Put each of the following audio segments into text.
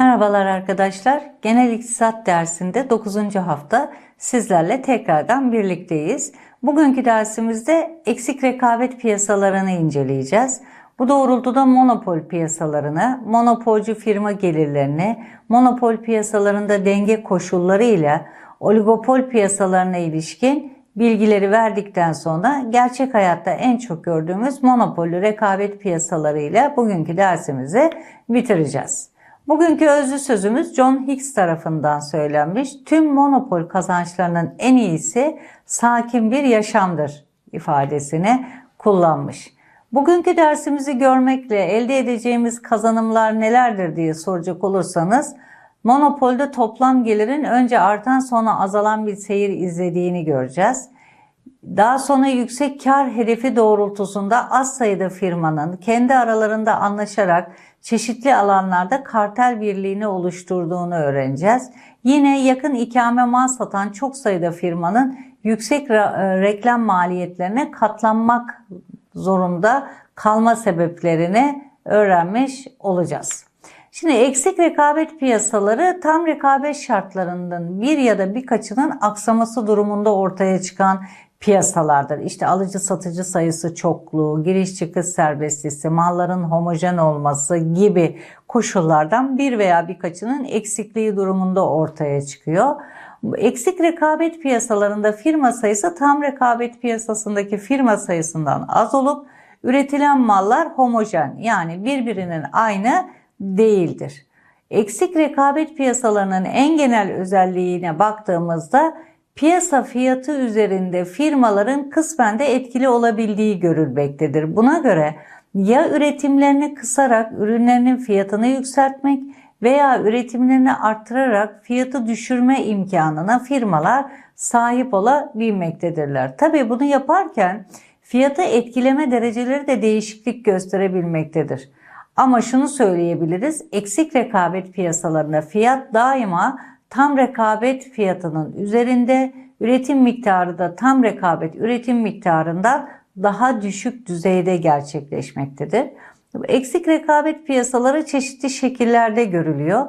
Merhabalar arkadaşlar. Genel İktisat dersinde 9. hafta sizlerle tekrardan birlikteyiz. Bugünkü dersimizde eksik rekabet piyasalarını inceleyeceğiz. Bu doğrultuda monopol piyasalarını, monopolcu firma gelirlerini, monopol piyasalarında denge koşulları ile oligopol piyasalarına ilişkin bilgileri verdikten sonra gerçek hayatta en çok gördüğümüz monopollü rekabet piyasaları ile bugünkü dersimizi bitireceğiz. Bugünkü özlü sözümüz John Hicks tarafından söylenmiş. Tüm monopol kazançlarının en iyisi sakin bir yaşamdır ifadesini kullanmış. Bugünkü dersimizi görmekle elde edeceğimiz kazanımlar nelerdir diye soracak olursanız monopolde toplam gelirin önce artan sonra azalan bir seyir izlediğini göreceğiz. Daha sonra yüksek kar hedefi doğrultusunda az sayıda firmanın kendi aralarında anlaşarak çeşitli alanlarda kartel birliğini oluşturduğunu öğreneceğiz. Yine yakın ikame mal satan çok sayıda firmanın yüksek reklam maliyetlerine katlanmak zorunda kalma sebeplerini öğrenmiş olacağız. Şimdi eksik rekabet piyasaları tam rekabet şartlarından bir ya da birkaçının aksaması durumunda ortaya çıkan piyasalardır. İşte alıcı satıcı sayısı çokluğu, giriş çıkış serbestisi, malların homojen olması gibi koşullardan bir veya birkaçının eksikliği durumunda ortaya çıkıyor. Eksik rekabet piyasalarında firma sayısı tam rekabet piyasasındaki firma sayısından az olup üretilen mallar homojen yani birbirinin aynı değildir. Eksik rekabet piyasalarının en genel özelliğine baktığımızda piyasa fiyatı üzerinde firmaların kısmen de etkili olabildiği görülmektedir. Buna göre ya üretimlerini kısarak ürünlerinin fiyatını yükseltmek veya üretimlerini arttırarak fiyatı düşürme imkanına firmalar sahip olabilmektedirler. Tabi bunu yaparken fiyatı etkileme dereceleri de değişiklik gösterebilmektedir. Ama şunu söyleyebiliriz, eksik rekabet piyasalarında fiyat daima tam rekabet fiyatının üzerinde, üretim miktarı da tam rekabet üretim miktarından daha düşük düzeyde gerçekleşmektedir. Eksik rekabet piyasaları çeşitli şekillerde görülüyor.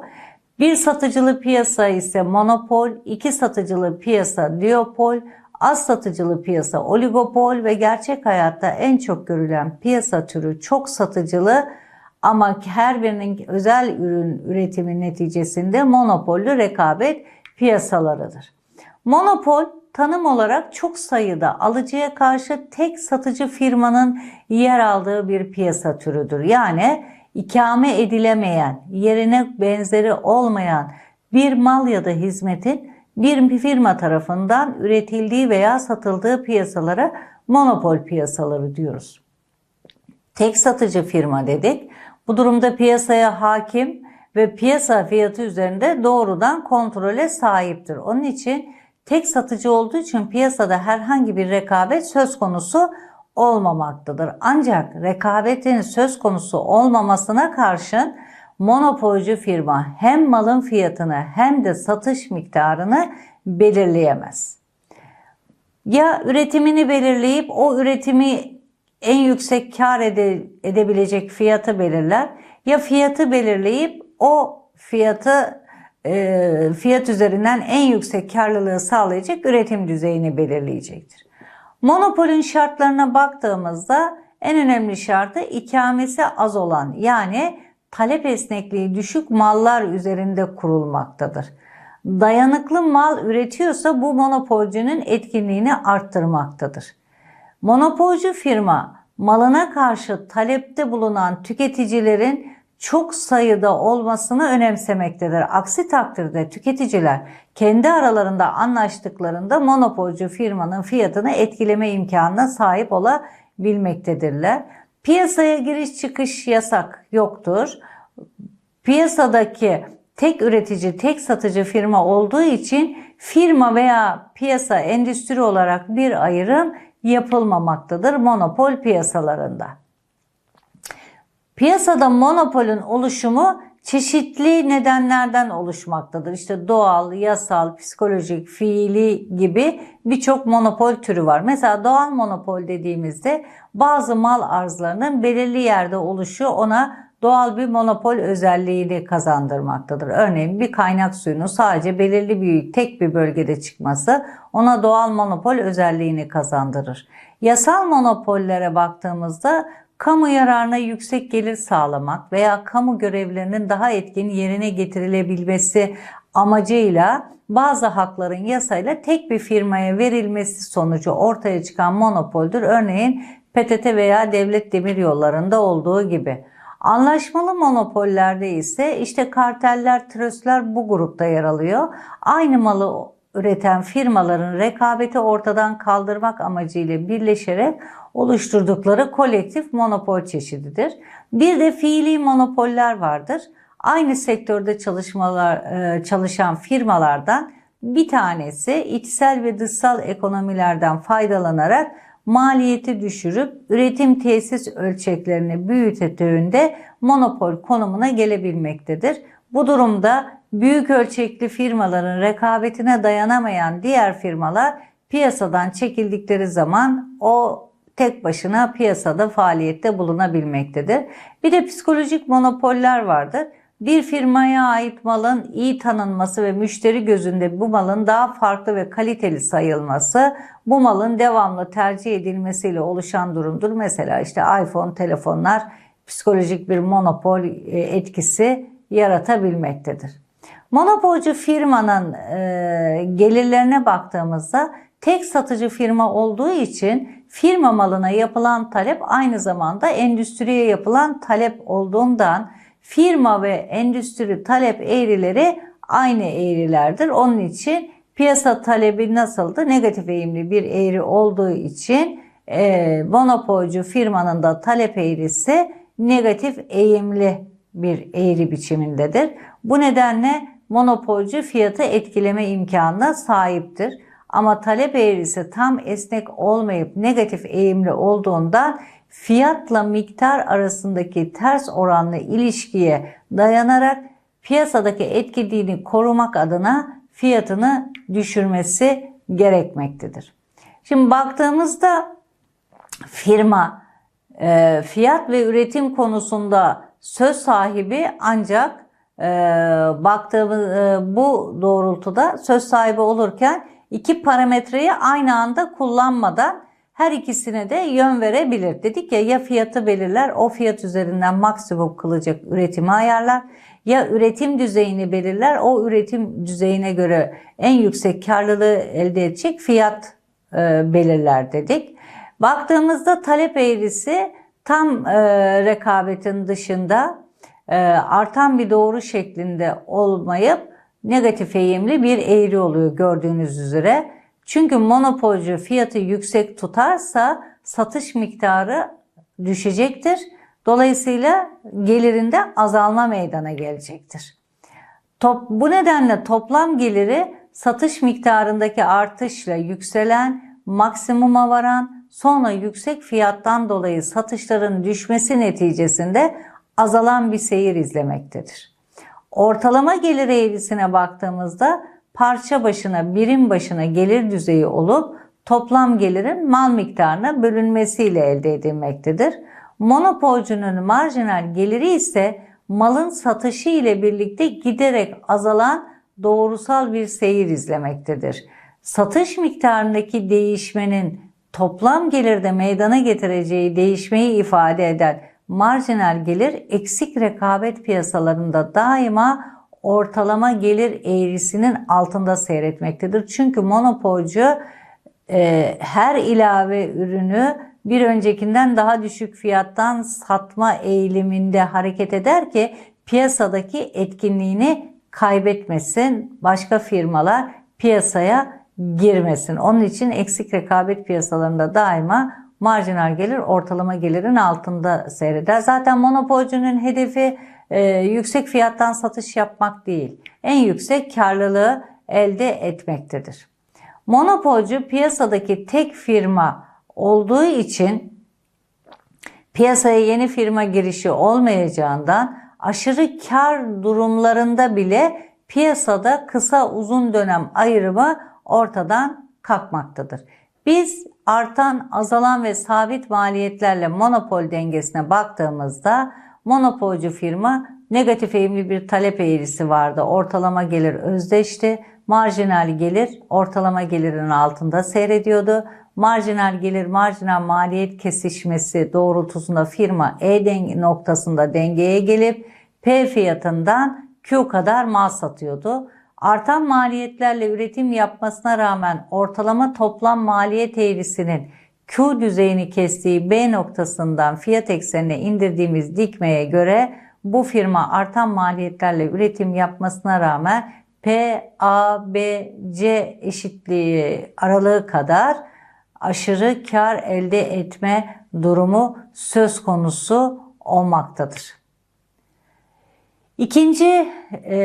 Bir satıcılı piyasa ise monopol, iki satıcılı piyasa diopol, az satıcılı piyasa oligopol ve gerçek hayatta en çok görülen piyasa türü çok satıcılı ama her birinin özel ürün üretimi neticesinde monopollü rekabet piyasalarıdır. Monopol tanım olarak çok sayıda alıcıya karşı tek satıcı firmanın yer aldığı bir piyasa türüdür. Yani ikame edilemeyen, yerine benzeri olmayan bir mal ya da hizmetin bir firma tarafından üretildiği veya satıldığı piyasalara monopol piyasaları diyoruz. Tek satıcı firma dedik. Bu durumda piyasaya hakim ve piyasa fiyatı üzerinde doğrudan kontrole sahiptir. Onun için tek satıcı olduğu için piyasada herhangi bir rekabet söz konusu olmamaktadır. Ancak rekabetin söz konusu olmamasına karşın monopolcu firma hem malın fiyatını hem de satış miktarını belirleyemez. Ya üretimini belirleyip o üretimi en yüksek kar ede, edebilecek fiyatı belirler ya fiyatı belirleyip o fiyatı e, fiyat üzerinden en yüksek karlılığı sağlayacak üretim düzeyini belirleyecektir. Monopolün şartlarına baktığımızda en önemli şartı ikamesi az olan yani talep esnekliği düşük mallar üzerinde kurulmaktadır. Dayanıklı mal üretiyorsa bu monopolcunun etkinliğini arttırmaktadır. Monopolcu firma malına karşı talepte bulunan tüketicilerin çok sayıda olmasını önemsemektedir. Aksi takdirde tüketiciler kendi aralarında anlaştıklarında monopolcu firmanın fiyatını etkileme imkanına sahip olabilmektedirler. Piyasaya giriş çıkış yasak yoktur. Piyasadaki tek üretici, tek satıcı firma olduğu için firma veya piyasa endüstri olarak bir ayrım yapılmamaktadır monopol piyasalarında. Piyasada monopolün oluşumu çeşitli nedenlerden oluşmaktadır. İşte doğal, yasal, psikolojik, fiili gibi birçok monopol türü var. Mesela doğal monopol dediğimizde bazı mal arzlarının belirli yerde oluşu ona doğal bir monopol özelliğini kazandırmaktadır. Örneğin bir kaynak suyunun sadece belirli bir tek bir bölgede çıkması ona doğal monopol özelliğini kazandırır. Yasal monopollere baktığımızda kamu yararına yüksek gelir sağlamak veya kamu görevlerinin daha etkin yerine getirilebilmesi amacıyla bazı hakların yasayla tek bir firmaya verilmesi sonucu ortaya çıkan monopoldür. Örneğin PTT veya devlet demiryollarında olduğu gibi. Anlaşmalı monopollerde ise işte karteller, tröstler bu grupta yer alıyor. Aynı malı üreten firmaların rekabeti ortadan kaldırmak amacıyla birleşerek oluşturdukları kolektif monopol çeşididir. Bir de fiili monopoller vardır. Aynı sektörde çalışmalar e, çalışan firmalardan bir tanesi içsel ve dışsal ekonomilerden faydalanarak maliyeti düşürüp üretim tesis ölçeklerini büyüttüğünde monopol konumuna gelebilmektedir. Bu durumda büyük ölçekli firmaların rekabetine dayanamayan diğer firmalar piyasadan çekildikleri zaman o tek başına piyasada faaliyette bulunabilmektedir. Bir de psikolojik monopoller vardır. Bir firmaya ait malın iyi tanınması ve müşteri gözünde bu malın daha farklı ve kaliteli sayılması bu malın devamlı tercih edilmesiyle oluşan durumdur. Mesela işte iPhone telefonlar psikolojik bir monopol e, etkisi yaratabilmektedir. Monopolcu firmanın e, gelirlerine baktığımızda tek satıcı firma olduğu için firma malına yapılan talep aynı zamanda endüstriye yapılan talep olduğundan firma ve endüstri talep eğrileri aynı eğrilerdir. Onun için piyasa talebi nasıldı? Negatif eğimli bir eğri olduğu için e, monopolcu firmanın da talep eğrisi negatif eğimli bir eğri biçimindedir. Bu nedenle monopolcu fiyatı etkileme imkanına sahiptir. Ama talep eğrisi tam esnek olmayıp negatif eğimli olduğundan fiyatla miktar arasındaki ters oranlı ilişkiye dayanarak piyasadaki etkiliğini korumak adına fiyatını düşürmesi gerekmektedir. Şimdi baktığımızda firma e, fiyat ve üretim konusunda söz sahibi ancak e, baktığımız e, bu doğrultuda söz sahibi olurken iki parametreyi aynı anda kullanmadan her ikisine de yön verebilir. Dedik ya ya fiyatı belirler o fiyat üzerinden maksimum kılacak üretimi ayarlar ya üretim düzeyini belirler o üretim düzeyine göre en yüksek karlılığı elde edecek fiyat e, belirler dedik. Baktığımızda talep eğrisi tam e, rekabetin dışında e, artan bir doğru şeklinde olmayıp negatif eğimli bir eğri oluyor gördüğünüz üzere. Çünkü monopolcu fiyatı yüksek tutarsa satış miktarı düşecektir. Dolayısıyla gelirinde azalma meydana gelecektir. Top, bu nedenle toplam geliri satış miktarındaki artışla yükselen, maksimuma varan, sonra yüksek fiyattan dolayı satışların düşmesi neticesinde azalan bir seyir izlemektedir. Ortalama gelir eğrisine baktığımızda parça başına, birim başına gelir düzeyi olup toplam gelirin mal miktarına bölünmesiyle elde edilmektedir. Monopolcunun marjinal geliri ise malın satışı ile birlikte giderek azalan doğrusal bir seyir izlemektedir. Satış miktarındaki değişmenin toplam gelirde meydana getireceği değişmeyi ifade eden marjinal gelir eksik rekabet piyasalarında daima ortalama gelir eğrisinin altında seyretmektedir. Çünkü monopolcu e, her ilave ürünü bir öncekinden daha düşük fiyattan satma eğiliminde hareket eder ki piyasadaki etkinliğini kaybetmesin. Başka firmalar piyasaya girmesin. Onun için eksik rekabet piyasalarında daima marjinal gelir ortalama gelirin altında seyreder. Zaten monopolcunun hedefi e, yüksek fiyattan satış yapmak değil, en yüksek karlılığı elde etmektedir. Monopolcu piyasadaki tek firma olduğu için piyasaya yeni firma girişi olmayacağından aşırı kar durumlarında bile piyasada kısa uzun dönem ayrımı ortadan kalkmaktadır. Biz artan, azalan ve sabit maliyetlerle monopol dengesine baktığımızda monopolcu firma negatif eğimli bir talep eğrisi vardı. Ortalama gelir özdeşti. Marjinal gelir ortalama gelirin altında seyrediyordu. Marjinal gelir marjinal maliyet kesişmesi doğrultusunda firma E denge noktasında dengeye gelip P fiyatından Q kadar mal satıyordu. Artan maliyetlerle üretim yapmasına rağmen ortalama toplam maliyet eğrisinin Q düzeyini kestiği B noktasından fiyat eksenine indirdiğimiz dikmeye göre bu firma artan maliyetlerle üretim yapmasına rağmen P, A, B, C eşitliği aralığı kadar aşırı kar elde etme durumu söz konusu olmaktadır. İkinci e,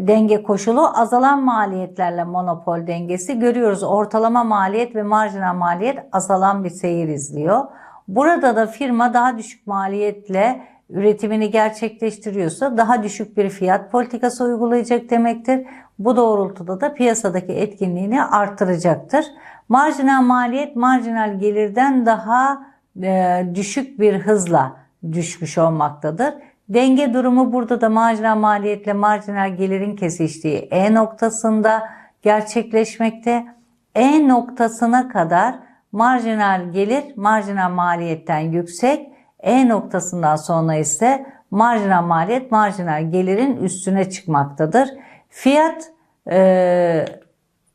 denge koşulu azalan maliyetlerle monopol dengesi. Görüyoruz ortalama maliyet ve marjinal maliyet azalan bir seyir izliyor. Burada da firma daha düşük maliyetle üretimini gerçekleştiriyorsa daha düşük bir fiyat politikası uygulayacak demektir. Bu doğrultuda da piyasadaki etkinliğini artıracaktır. Marjinal maliyet marjinal gelirden daha e, düşük bir hızla düşmüş olmaktadır. Denge durumu burada da marjinal maliyetle marjinal gelirin kesiştiği E noktasında gerçekleşmekte. E noktasına kadar marjinal gelir marjinal maliyetten yüksek. E noktasından sonra ise marjinal maliyet marjinal gelirin üstüne çıkmaktadır. Fiyat e,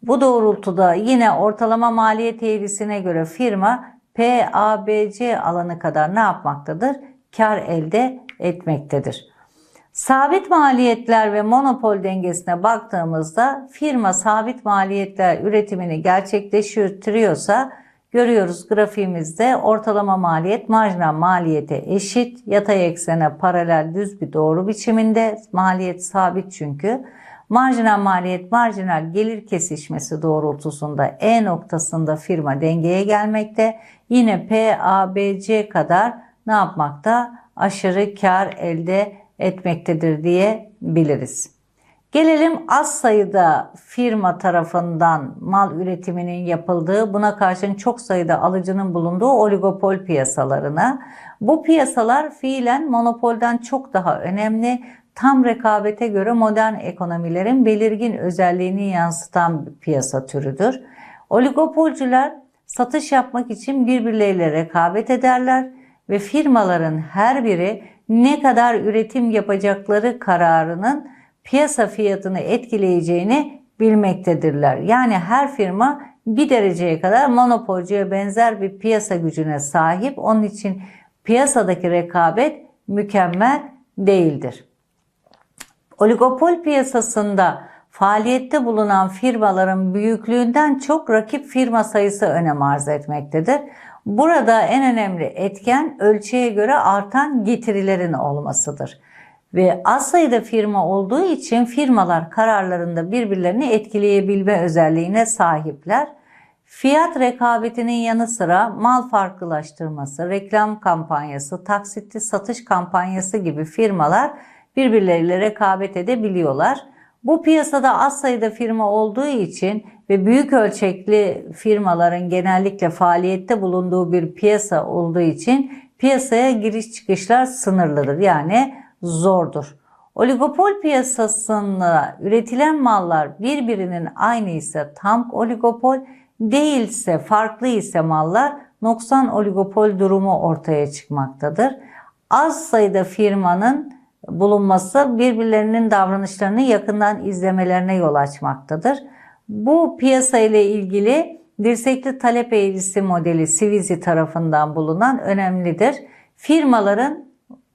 bu doğrultuda yine ortalama maliyet eğrisine göre firma PABC alanı kadar ne yapmaktadır? Kar elde etmektedir. Sabit maliyetler ve monopol dengesine baktığımızda firma sabit maliyetler üretimini gerçekleştiriyorsa görüyoruz grafiğimizde ortalama maliyet marjinal maliyete eşit yatay eksene paralel düz bir doğru biçiminde maliyet sabit çünkü marjinal maliyet marjinal gelir kesişmesi doğrultusunda E noktasında firma dengeye gelmekte yine PABC kadar ne yapmakta? aşırı kar elde etmektedir diyebiliriz. Gelelim az sayıda firma tarafından mal üretiminin yapıldığı, buna karşın çok sayıda alıcının bulunduğu oligopol piyasalarına. Bu piyasalar fiilen monopolden çok daha önemli. Tam rekabete göre modern ekonomilerin belirgin özelliğini yansıtan bir piyasa türüdür. Oligopolcular satış yapmak için birbirleriyle rekabet ederler ve firmaların her biri ne kadar üretim yapacakları kararının piyasa fiyatını etkileyeceğini bilmektedirler. Yani her firma bir dereceye kadar monopolcuya benzer bir piyasa gücüne sahip. Onun için piyasadaki rekabet mükemmel değildir. Oligopol piyasasında faaliyette bulunan firmaların büyüklüğünden çok rakip firma sayısı önem arz etmektedir. Burada en önemli etken ölçüye göre artan getirilerin olmasıdır. Ve az sayıda firma olduğu için firmalar kararlarında birbirlerini etkileyebilme özelliğine sahipler. Fiyat rekabetinin yanı sıra mal farklılaştırması, reklam kampanyası, taksitli satış kampanyası gibi firmalar birbirleriyle rekabet edebiliyorlar. Bu piyasada az sayıda firma olduğu için ve büyük ölçekli firmaların genellikle faaliyette bulunduğu bir piyasa olduğu için piyasaya giriş çıkışlar sınırlıdır. Yani zordur. Oligopol piyasasında üretilen mallar birbirinin aynı ise tam oligopol, değilse farklı ise mallar noksan oligopol durumu ortaya çıkmaktadır. Az sayıda firmanın bulunması birbirlerinin davranışlarını yakından izlemelerine yol açmaktadır. Bu piyasa ile ilgili dirsekli talep eğrisi modeli Sivizzi tarafından bulunan önemlidir. Firmaların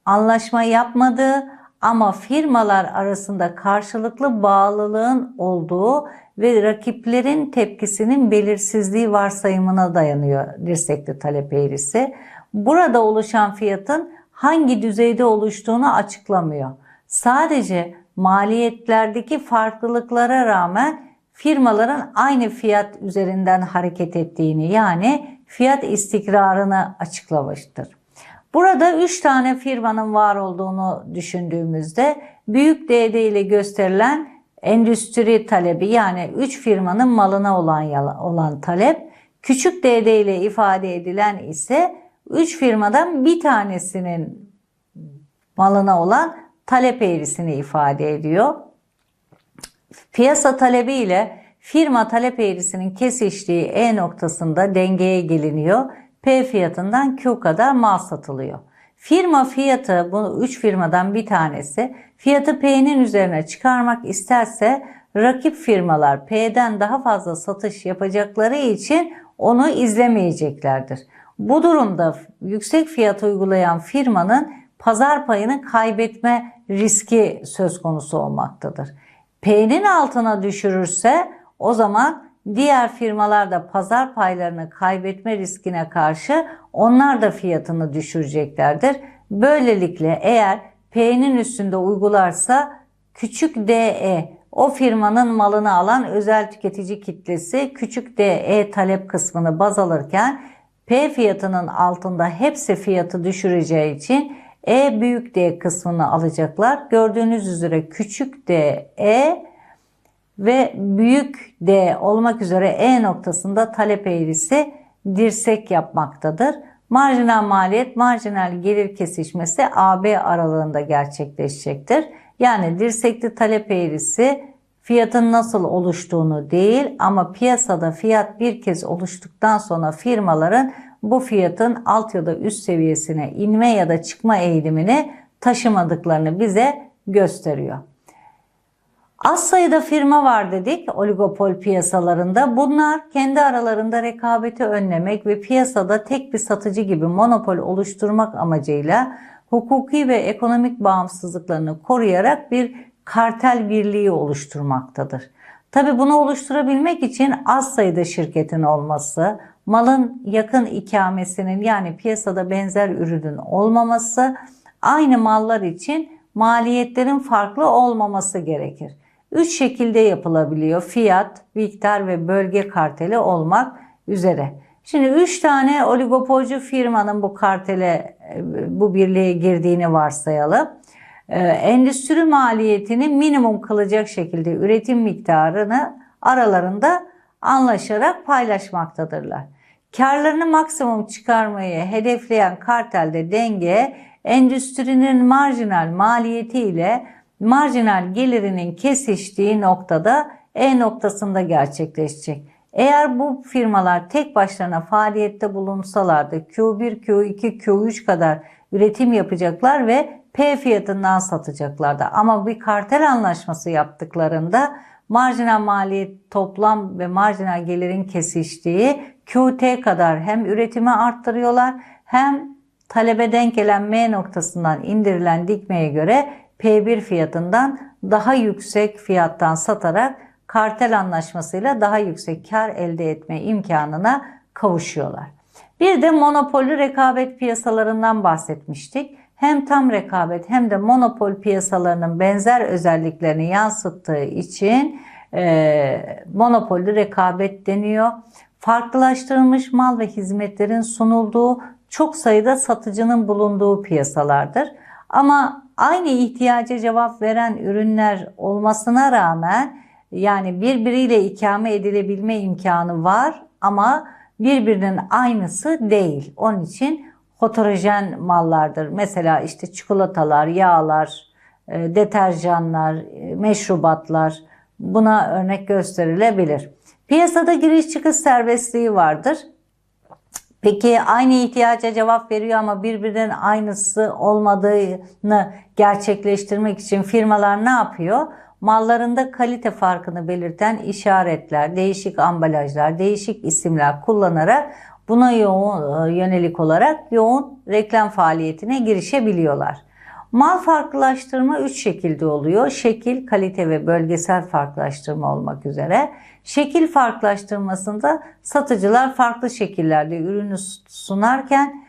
anlaşma yapmadığı ama firmalar arasında karşılıklı bağlılığın olduğu ve rakiplerin tepkisinin belirsizliği varsayımına dayanıyor dirsekli talep eğrisi. Burada oluşan fiyatın hangi düzeyde oluştuğunu açıklamıyor. Sadece maliyetlerdeki farklılıklara rağmen firmaların aynı fiyat üzerinden hareket ettiğini yani fiyat istikrarını açıklamıştır. Burada 3 tane firmanın var olduğunu düşündüğümüzde büyük DD ile gösterilen endüstri talebi yani 3 firmanın malına olan olan talep, küçük DD ile ifade edilen ise 3 firmadan bir tanesinin malına olan talep eğrisini ifade ediyor. Piyasa talebi ile firma talep eğrisinin kesiştiği E noktasında dengeye geliniyor. P fiyatından Q kadar mal satılıyor. Firma fiyatı bu 3 firmadan bir tanesi fiyatı P'nin üzerine çıkarmak isterse rakip firmalar P'den daha fazla satış yapacakları için onu izlemeyeceklerdir. Bu durumda yüksek fiyat uygulayan firmanın pazar payını kaybetme riski söz konusu olmaktadır. P'nin altına düşürürse o zaman diğer firmalar da pazar paylarını kaybetme riskine karşı onlar da fiyatını düşüreceklerdir. Böylelikle eğer P'nin üstünde uygularsa küçük DE o firmanın malını alan özel tüketici kitlesi küçük DE talep kısmını baz alırken P fiyatının altında hepsi fiyatı düşüreceği için E büyük D kısmını alacaklar. Gördüğünüz üzere küçük DE ve büyük D olmak üzere E noktasında talep eğrisi dirsek yapmaktadır. Marjinal maliyet, marjinal gelir kesişmesi AB aralığında gerçekleşecektir. Yani dirsekli talep eğrisi fiyatın nasıl oluştuğunu değil ama piyasada fiyat bir kez oluştuktan sonra firmaların bu fiyatın alt ya da üst seviyesine inme ya da çıkma eğilimini taşımadıklarını bize gösteriyor. Az sayıda firma var dedik oligopol piyasalarında. Bunlar kendi aralarında rekabeti önlemek ve piyasada tek bir satıcı gibi monopol oluşturmak amacıyla hukuki ve ekonomik bağımsızlıklarını koruyarak bir kartel birliği oluşturmaktadır. Tabi bunu oluşturabilmek için az sayıda şirketin olması, malın yakın ikamesinin yani piyasada benzer ürünün olmaması, aynı mallar için maliyetlerin farklı olmaması gerekir. Üç şekilde yapılabiliyor. Fiyat, miktar ve bölge karteli olmak üzere. Şimdi üç tane oligopolcu firmanın bu kartele, bu birliğe girdiğini varsayalım. Ee, endüstri maliyetini minimum kılacak şekilde üretim miktarını aralarında anlaşarak paylaşmaktadırlar. Karlarını maksimum çıkarmayı hedefleyen kartelde denge endüstrinin marjinal maliyeti ile marjinal gelirinin kesiştiği noktada E noktasında gerçekleşecek. Eğer bu firmalar tek başlarına faaliyette bulunsalardı Q1, Q2, Q3 kadar üretim yapacaklar ve P fiyatından satacaklardı. Ama bir kartel anlaşması yaptıklarında marjinal maliyet toplam ve marjinal gelirin kesiştiği QT kadar hem üretimi arttırıyorlar hem talebe denk gelen M noktasından indirilen dikmeye göre P1 fiyatından daha yüksek fiyattan satarak kartel anlaşmasıyla daha yüksek kar elde etme imkanına kavuşuyorlar. Bir de monopolü rekabet piyasalarından bahsetmiştik. Hem tam rekabet hem de monopol piyasalarının benzer özelliklerini yansıttığı için e, monopolü rekabet deniyor. Farklılaştırılmış mal ve hizmetlerin sunulduğu çok sayıda satıcının bulunduğu piyasalardır. Ama aynı ihtiyaca cevap veren ürünler olmasına rağmen yani birbiriyle ikame edilebilme imkanı var ama birbirinin aynısı değil. Onun için heterojen mallardır. Mesela işte çikolatalar, yağlar, e, deterjanlar, e, meşrubatlar buna örnek gösterilebilir. Piyasada giriş çıkış serbestliği vardır. Peki aynı ihtiyaca cevap veriyor ama birbirinin aynısı olmadığını gerçekleştirmek için firmalar ne yapıyor? Mallarında kalite farkını belirten işaretler, değişik ambalajlar, değişik isimler kullanarak buna yoğun e, yönelik olarak yoğun reklam faaliyetine girişebiliyorlar. Mal farklılaştırma üç şekilde oluyor. Şekil, kalite ve bölgesel farklılaştırma olmak üzere. Şekil farklılaştırmasında satıcılar farklı şekillerde ürünü sunarken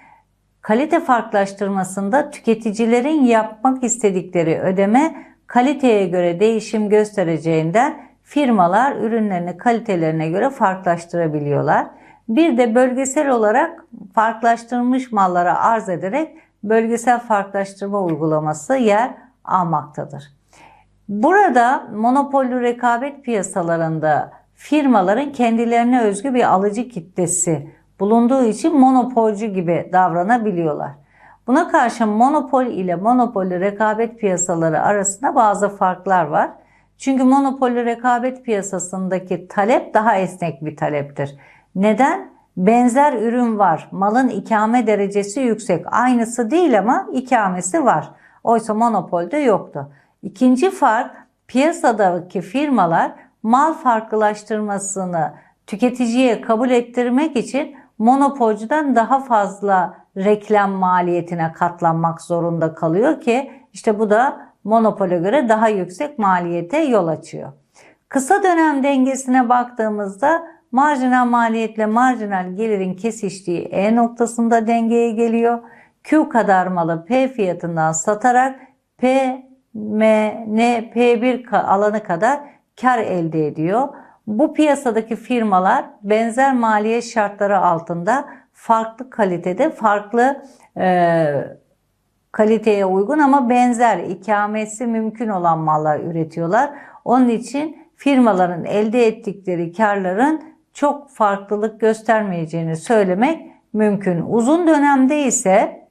kalite farklılaştırmasında tüketicilerin yapmak istedikleri ödeme kaliteye göre değişim göstereceğinden firmalar ürünlerini kalitelerine göre farklılaştırabiliyorlar. Bir de bölgesel olarak farklılaştırılmış mallara arz ederek bölgesel farklılaştırma uygulaması yer almaktadır. Burada monopollü rekabet piyasalarında firmaların kendilerine özgü bir alıcı kitlesi bulunduğu için monopolcu gibi davranabiliyorlar. Buna karşı monopol ile monopoli rekabet piyasaları arasında bazı farklar var. Çünkü monopoli rekabet piyasasındaki talep daha esnek bir taleptir. Neden? Benzer ürün var. Malın ikame derecesi yüksek. Aynısı değil ama ikamesi var. Oysa monopolde yoktu. İkinci fark piyasadaki firmalar mal farklılaştırmasını tüketiciye kabul ettirmek için monopolcudan daha fazla reklam maliyetine katlanmak zorunda kalıyor ki işte bu da monopole göre daha yüksek maliyete yol açıyor. Kısa dönem dengesine baktığımızda marjinal maliyetle marjinal gelirin kesiştiği E noktasında dengeye geliyor. Q kadar malı P fiyatından satarak P, M, N, P1 alanı kadar kar elde ediyor. Bu piyasadaki firmalar benzer maliyet şartları altında farklı kalitede, farklı e, kaliteye uygun ama benzer ikamesi mümkün olan mallar üretiyorlar. Onun için firmaların elde ettikleri karların çok farklılık göstermeyeceğini söylemek mümkün. Uzun dönemde ise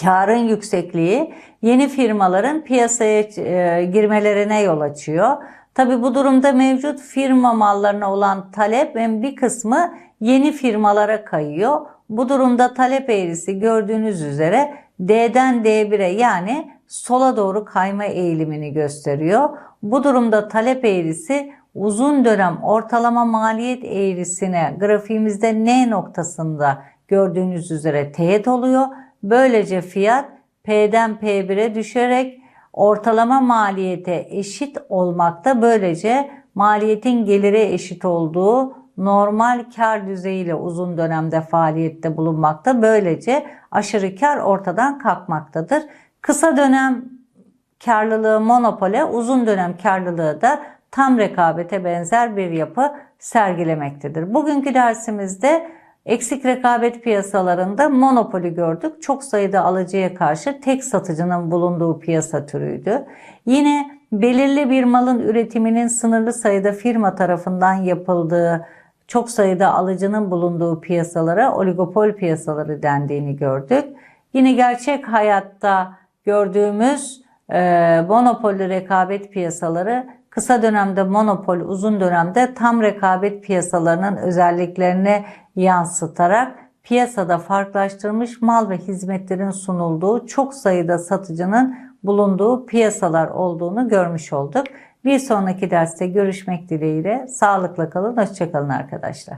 karın yüksekliği yeni firmaların piyasaya e, girmelerine yol açıyor. Tabi bu durumda mevcut firma mallarına olan talepin bir kısmı yeni firmalara kayıyor. Bu durumda talep eğrisi gördüğünüz üzere D'den D1'e yani sola doğru kayma eğilimini gösteriyor. Bu durumda talep eğrisi uzun dönem ortalama maliyet eğrisine grafiğimizde N noktasında gördüğünüz üzere teğet oluyor. Böylece fiyat P'den P1'e düşerek ortalama maliyete eşit olmakta. Böylece maliyetin gelire eşit olduğu normal kar düzeyiyle uzun dönemde faaliyette bulunmakta. Böylece aşırı kar ortadan kalkmaktadır. Kısa dönem karlılığı monopole, uzun dönem karlılığı da tam rekabete benzer bir yapı sergilemektedir. Bugünkü dersimizde eksik rekabet piyasalarında monopoli gördük. Çok sayıda alıcıya karşı tek satıcının bulunduğu piyasa türüydü. Yine belirli bir malın üretiminin sınırlı sayıda firma tarafından yapıldığı, çok sayıda alıcının bulunduğu piyasalara oligopol piyasaları dendiğini gördük. Yine gerçek hayatta gördüğümüz e, monopolli rekabet piyasaları kısa dönemde monopol, uzun dönemde tam rekabet piyasalarının özelliklerini yansıtarak piyasada farklılaştırmış mal ve hizmetlerin sunulduğu çok sayıda satıcının bulunduğu piyasalar olduğunu görmüş olduk. Bir sonraki derste görüşmek dileğiyle sağlıkla kalın, hoşçakalın arkadaşlar.